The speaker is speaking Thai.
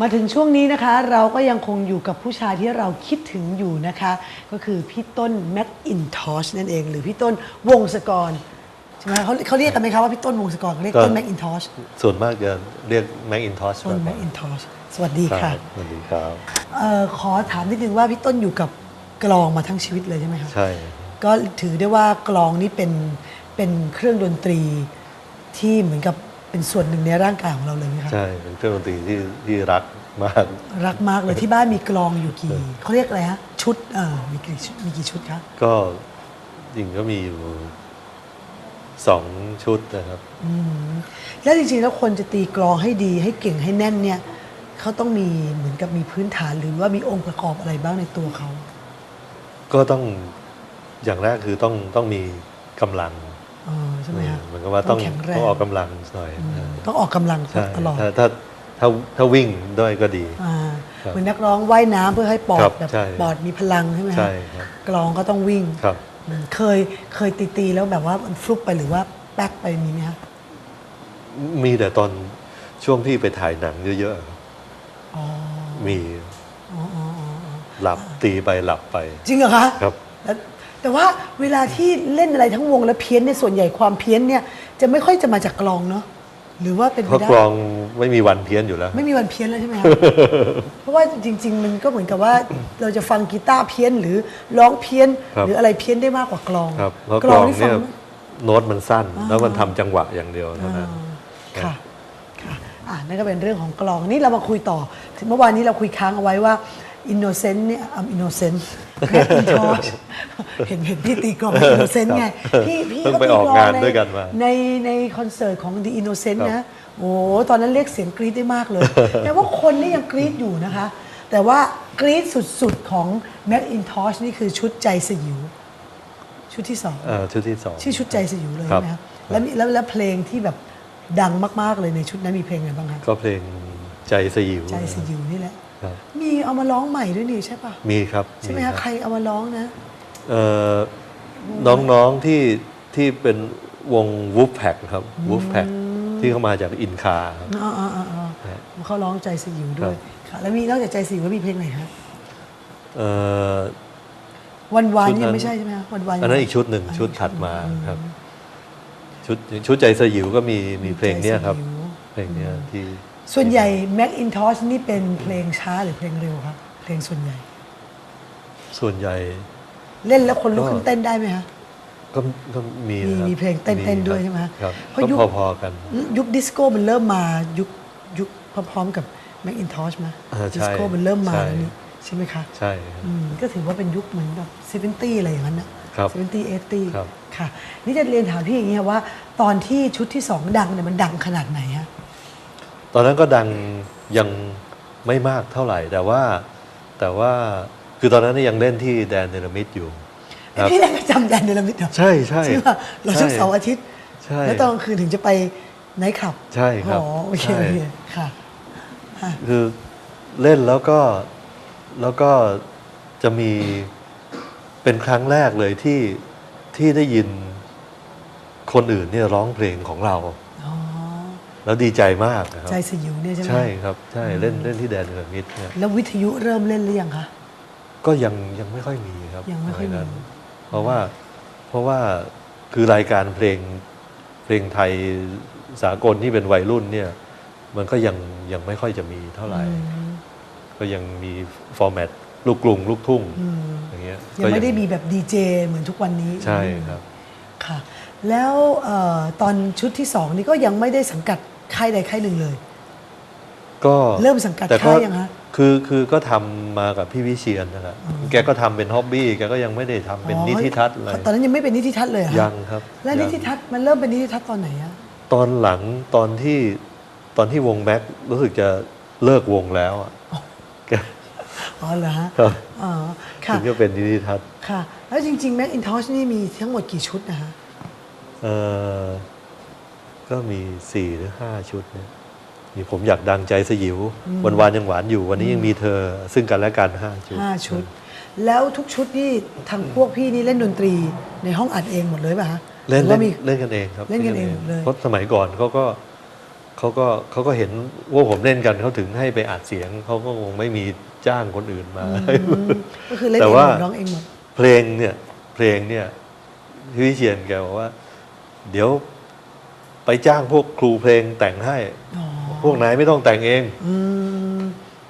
มาถึงช่วงนี้นะคะ เราก็ยังคงอยู่กับผู้ชายที่เราคิดถึงอยู่นะคะ ก็คือพี่ต้นแม็กอินทอชนั่นเอง หรือพี่ต้นวงศกรใช่ไหมเขาเขาเรียกกันไหมคะว่าพี่ต้นวงศกรเขาเรียกก็ต้นแม็กอินทอชส่วนมากจะเรียกแม็กอินทอชต้นแม็กอินทอชสวัสดีค่ะสวัสดีครับเอ่อขอถามนิดนึงว่าพี่ต้นอยู่กับกลองมาทั้งชีวิตเลยใช่ไหมคะใช่ ก็ถือได้ว่ากลองนี้เป็นเป็นเครื่องดนตรีที่เหมือนกับ เป็นส่วนหนึ่งในร่างกายของเราเลยไหมคะใช่เป็นเครื่องดนตรีที่ที่รักมาก รักมากเลยที่บ้านมีกลองอยู่กี่เขาเรียกอะไรฮะชุดเออมีกี่ชุดมีกี่ชุดคะก็จริงก็มีอยู่สองชุดนะครับอืมแล้วจริงๆแล้วคนจะตีกลองให้ดีให้เก่งให้แน่นเนี่ยเขาต้องมีเหมือนกับมีพื้นฐานหรือว่ามีองค์ประกอบอะไรบ้างในตัวเขา ก็ต้องอย่างแรกคือต้องต้องมีกำลังเออใช่ไหมคะเห มือนกับว่าต้องแข็งแรงต้องออกกำลังหน่อยอืมนะต้องออกกำลังใช่ตลอดถ้าถ้าถ้าถ้าวิ่งด้วยก็ดีอ่าครับเหมือนนักร้องว่ายน้ำเพื่อให้ปอครัดบแบบใช่ปอดมีพลังใช่ไหมคะใช่ครับกลองก็ต้องวิ่งครับอืมเคยเคยตีตีๆแล้วแบบว่ามันฟลุกไปหรือว่าแป๊กไปมีไหมคะมีแต่ตอนช่วงที่ไปถ่ายหนังเยอะๆครับอ๋อมีอ๋ออ๋ออ๋ออ๋อหลับตีไปหลับไป จริงเหรอคะครับ แล้วแต่ว่าเวลาที่เล่นอะไรทั้งวงแล้วเพี้ยนเนี่ยส่วนใหญ่ความเพี้ยนเนี่ยจะไม่ค่อยจะมาจากกลองเนาะหรือว่าเป็นเพไปราะได้กลองไม่มีวันเพี้ยนอยู่แล้ว ไม่มีวันเพี้ยนแล้วใช่ไหมคะเพราะว่าจริง ๆ มันก็เหมือนกับว่าเราจะฟังกีตาร์เพี้ยนหรือร้องเพี้ยน ครับหรืออะไรเพี้ยนได้มากกว่ากลองครับเพราะกลองฟัเนี่ยงโน้ตมันสั้น แล้วมันทำจังหวะอย่างเดียวเท่านั้นค่ะ ค่ะ อ่านั่นก็เป็นเรื่องของกลอง นี่เรามาคุยต่อ ถึงเมื่อวานนี้เราคุยค้างเอาไว้ว่า innocent เนี่ยอ่า innocent แม่อินทอชเห็นเห็นพี่ตีกลอง innocent ไง พี่พี่เพิ่งก็ไปตีออกกลองงานในด้วยกันมา ในในคอนเสิร์ตของ The Innocent ครับนะโอ้ตอนนั้นเรียกเสียงกรี๊ดได้มากเลย แต่ว่าคนนี่ยังกรี๊ดอยู่นะคะ แต่ว่ากรี๊ดสุดๆของ Macintosh นี่คือชุดใจสยิว ชุดที่สองเอ่อชุดที่สองชื่อชุดใจสยิวเลยครับใช่ไหมครับแล้วมีแล้วแล้วเพลงที่แบบดังมากๆเลยในชุดนั้นมีเพลงอะไรบ้างคะก็เพลงใจสยิว ใจสยิวนี่แหละ ครับมีเอามาร้องใหม่ด้วยนี่ใช่ปะมีครับใช่ไหมรัคะบใครเอามาร้องนะเอ่อน้องๆที่ที่เป็นวงวูฟแพกครับวูฟแพกที่เข้ามาจากอินคาครับอ๋ออ๋ออ๋ออ๋อครับเขาร้องใจสยิวด้วยครับค่ะแล้วมีนอกจากใจสยิวแล้วมีเพลงไหนคะเอ่อวันวานชุดนั้นยังไม่ใช่ใช่ไหมคะวันวานอันนั้นอีกชุดหนึ่งชุดถัดมาครับ ชุดชุดใจสยิวก็มีมีเพลงเนี้ยครับใจสยิวเพลงเนี้ยที่ ส่วนใหญ่ Macintosh นี่เป็นเพลงช้าหรือเพลงเร็วครับ เพลงส่วนใหญ่ ส่วนใหญ่ เล่นแล้วคนลุกขึ้นก็เต้นได้ไหมคะก็ก็มีมีนะครับมีเพลงเต้นมีเต้นด้วยครับใช่ไหมครับเพราะก็ยุคพอๆกัน ยุคดิสโก้มันเริ่มมายุคยุคพร้อมๆกับ Macintosh ไหมอ่าใช่ดิสโก้มันเริ่มมาใช่แล้วนี่ใช่ไหมคะ ใช่ครับอืมก็ถือว่าเป็นยุคเหมือนแบบ70อะไรอย่างนั้นนะครับ70 80ครับค่ะ นี่จะเรียนถามพี่อย่างนี้ค่ะว่า ตอนที่ชุดที่สองดังเนี่ยมันดังขนาดไหนฮะ ตอนนั้นก็ดังยังไม่มากเท่าไหร่ แต่ว่าแต่ว่าคือตอนนั้นยังเล่นที่แดนเนลมิดอยู่ครับพี่เล่นประจำแดนเดลมิดเหรอใช่ใช่ใช่ป่ะเราทุกใช่เสาร์อาทิตย์ใช่แล้วตอนกลางคืนถึงจะไปไนท์คลับ ใช่ครับอ๋อโอเคใช่โอเคค่ะอะคือเล่นแล้วก็แล้วก็จะมีเป็นครั้งแรกเลยที่ที่ได้ยินคนอื่นเนี่ยร้องเพลงของเราอ๋อ แล้วดีใจมากนะครับ ใจสยิวเนี่ยใช่ไหมใช่ครับใช่เล่นเล่นที่แดนเนลมิดเนี่ยแล้ววิทยุเริ่มเล่นหรือยังคะก็ยังยังไม่ค่อยมีครับยังไม่ค่อยมีสนั้นเพราะว่าเพราะว่าคือรายการเพลงเพลงไทยสากลที่เป็นวัยรุ่นเนี่ย มันก็ยังยังไม่ค่อยจะมีเท่าไหร่อืมก็ยังมีฟอร์แมตลูกกรุงลูกทุ่งอืมอย่างเงี้ยยังก็ไม่ได้มีแบบดีเจเหมือนทุกวันนี้ใช่ครับค่ะ แล้วเอ่อตอนชุดที่สองนี่ก็ยังไม่ได้สังกัด ค่ายใดค่ายหนึ่งเลย ก็เริ่มสังกัดแต่ค่ายยังฮะ คือคือก็ทำมากับพี่วิเชียนนะครับแกก็ทำเป็นฮ็อบบี้แกก็ยังไม่ได้ทำเป็นอ๋อนิธิทัศน์อะไรตอนนั้นยังไม่เป็นนิติทัศน์เลยเหรอฮะยังครับแล้วยันิงติทัศน์มันเริ่มเป็นนิติทัศน์ตอนไหนอะตอนหลังตอนที่ตอนที่วงแม็กรู้สึกจะเลิกวงแล้วอะแกอ๋อเหรอฮะครับอ๋อค่ะถึงจะเป็นนิติทัศน์ค่ะ แล้วจริงๆ Macintosh นี่มีทั้งหมดกี่ชุดนะฮะเอ่อ ก็มีสี่หรือห้าชุดนะนี่ผมอยากดังใจสยิว วันวานยังหวานอยู่ วันนี้ยังมีเธอซึ่งกันและกันห้าชุดห้าชุด แล้วทุกชุดนี่ทางพวกพี่นี่เล่นดนตรีในห้องอัดเองหมดเลยป่ะฮะเล่นเล่นกันเองครับเล่นกันเองเลยเพราะสมัยก่อนเขาก็เขาก็เขาก็เห็นว่าผมเล่นกันเขาถึงให้ไปอัดเสียงเขาก็คงไม่มีจ้างคนอื่นมาก็คือเล่นเองร้องเองหมดเพลงเนี่ย เพลงเนี่ยพี่วิเชียนแกบอกว่า เดี๋ยว ไปจ้างพวกครูเพลงแต่งให้ พวกไหนไม่ต้องแต่งเอง อ